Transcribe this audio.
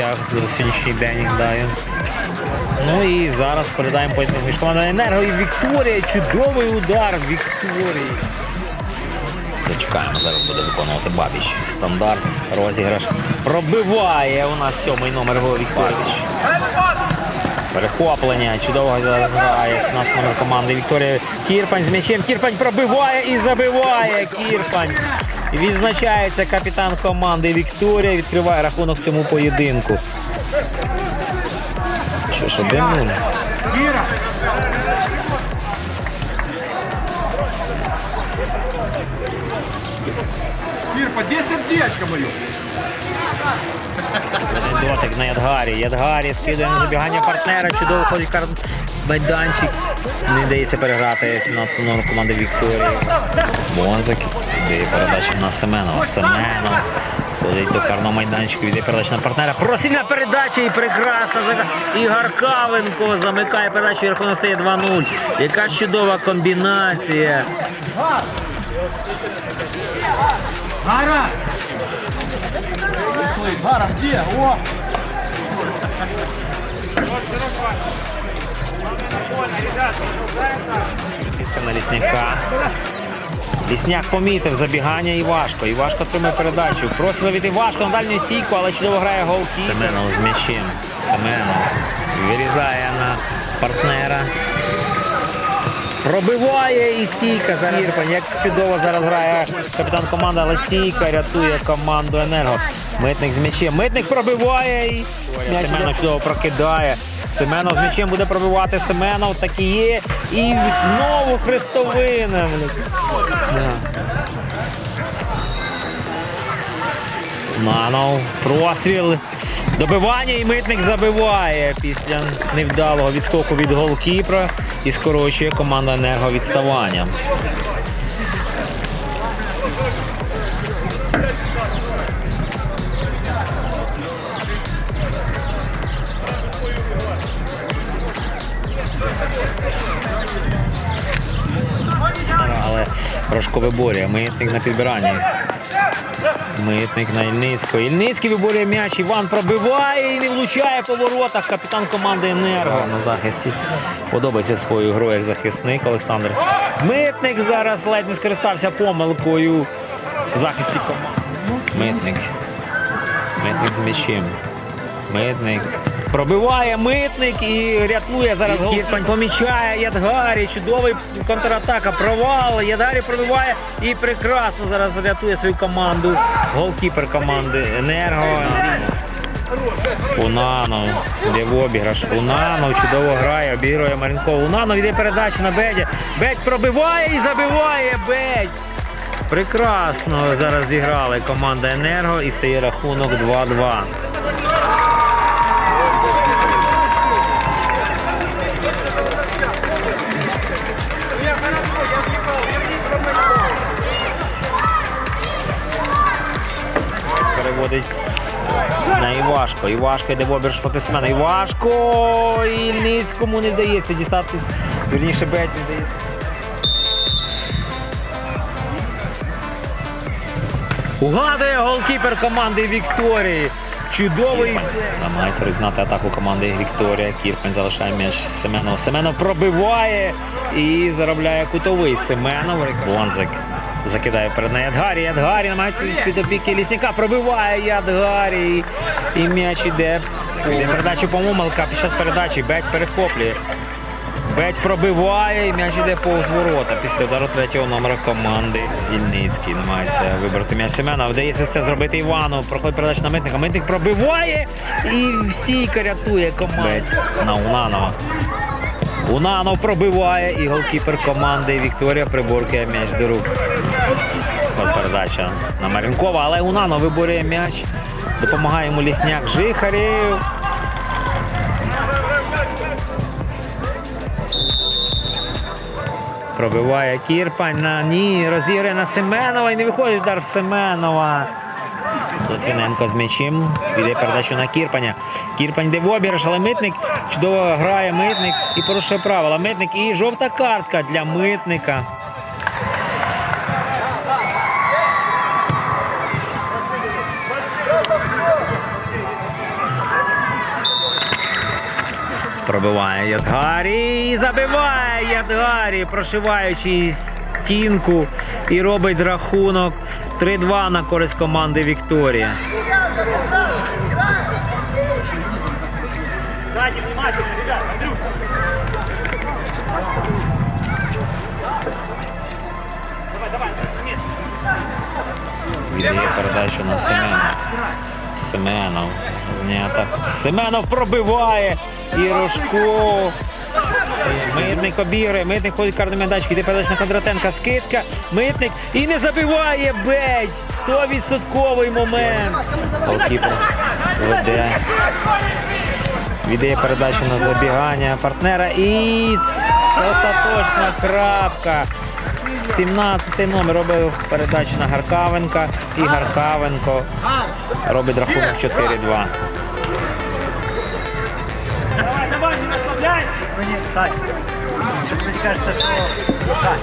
досяг за сьогоднішній день. Даю. Ну і зараз передаємо поєдинок між командою Енерго і Вікторія. Чудовий удар Вікторії. Зачекаємо, зараз буде виконувати Бабіч. Стандарт, розіграш. Пробиває у нас сьомий номер Вікторович. Перехоплення. Чудово зараз грає у нас номер команди Вікторія Кірпань з м'ячем. Кірпань пробиває і забиває. Кірпань. Відзначається капітан команди Вікторія. Відкриває рахунок цьому поєдинку. Що ж, один нуль. Кир, подей сердечко мое. Дотик на Ядгарі. Ядгарі скидує на забігання партнера. Чудово ходить. Майданчик. Не дається переграти 17 номер команди Вікторії. Бонзик. Віддає передачу на Семенова. Семенов. Ходить до карного майданчика, віддає передачу на партнера. Просильна передача і прекрасна. Ігор Кавенко замикає передачу рахунок стає 2-0. Яка чудова комбінація. Гара! Гара, где? О! Підка на лісняка. Лісняк помітив забігання Івашко. Івашко отримує передачу. Просить від Івашко на дальню стійку, але чудово грає голки. Семенов з м'ячем. Семенов вирізає на партнера. Пробиває і стійка за Ірпань. Як чудово зараз грає капітан команди, але стійка рятує команду Енерго. Митник з м'ячем. Митник пробиває і Семенов чудово прокидає. Семенов з м'ячем буде пробивати. Семенов так і є. І знову хрестовина. Манов. Простріл. Добивання і митник забиває після невдалого відскоку від голкіпра і скорочує команда енерго Рожко виборює. Митник на підбиранні. Митник на Ільницького. Ільницький виборює м'яч. Іван пробиває і не влучає по воротах. Капітан команди Енерго на захисті. Подобається своєю грою як захисник Олександр. Митник зараз ледь не скористався помилкою в захисті команди. Митник. Митник з м'ячем. Митник. Пробиває митник і рятує зараз гол. Кірпань помічає Ядгарі. Чудовий контратака. Провал. Ядгарі пробиває і прекрасно зараз рятує свою команду. Голкіпер команди Енерго. Унанов. Де в обіграш. Унанов чудово грає, обігрує Марінков. Унанов йде передача на Бедя. Бедь пробиває і забиває Бедь. Прекрасно зараз зіграли команда Енерго і стає рахунок 2-2. Переводить на Івашко. Івашко йде в обірш проти Семена. Івашко! Ільницькому не вдається дістатись. Вірніше, Беть не вдається. Угадує голкіпер команди Вікторії. Чудовий намагається роззнати атаку команди Вікторія. Кірпень залишає м'яч Семенов. Семенов пробиває і заробляє кутовий. Семенов. Бонзик закидає перед нею Ядгарі. Ядгарі намагається з-під опіки лісника. Пробиває Ядгарі. І м'яч іде. Йде передача помилка. Під час передачі Беть перехоплює. Беть пробиває і м'яч іде повз ворота після удару третього номера команди. Ільницький намагається вибрати м'яч Семена. Вдається це зробити Івану. Проходить передача на митника. Митник пробиває і стійка рятує команду. Беть на Унанова. Унанов пробиває і голкіпер команди Вікторія приборкує м'яч до рук. Передача на Марінкова, але Унанов виборює м'яч. Допомагає йому лісняк Жихарєв. Пробиває Кірпань на ні, розіграє на Семенова і не виходить удар в Семенова. Литвиненко з м'ячем. Віде передачу на Кірпаня. Кірпань йде в обіграш, але митник чудово грає митник і порушує правила. Митник і жовта картка для митника. Пробиває Ядгарі і забиває Ядгарі, прошиваючи стінку і робить рахунок 3-2 на користь команди Вікторія. Віддає на Семена. Семенов. Знята. Семенов пробиває. І Рожков. Митник обігрує, митник ходить карний майданчик, іде передача на Кондратенка, скидка, митник і не забиває Беч. 100% момент. Голкіпер веде. Віддає передачу на забігання партнера і це остаточна крапка. 17 номер робив передачу на Гаркавенка і Гаркавенко робить рахунок 4-2. Давай, давай, не расслабляйся. Извини, Сань. Мне кажется, что... Сань.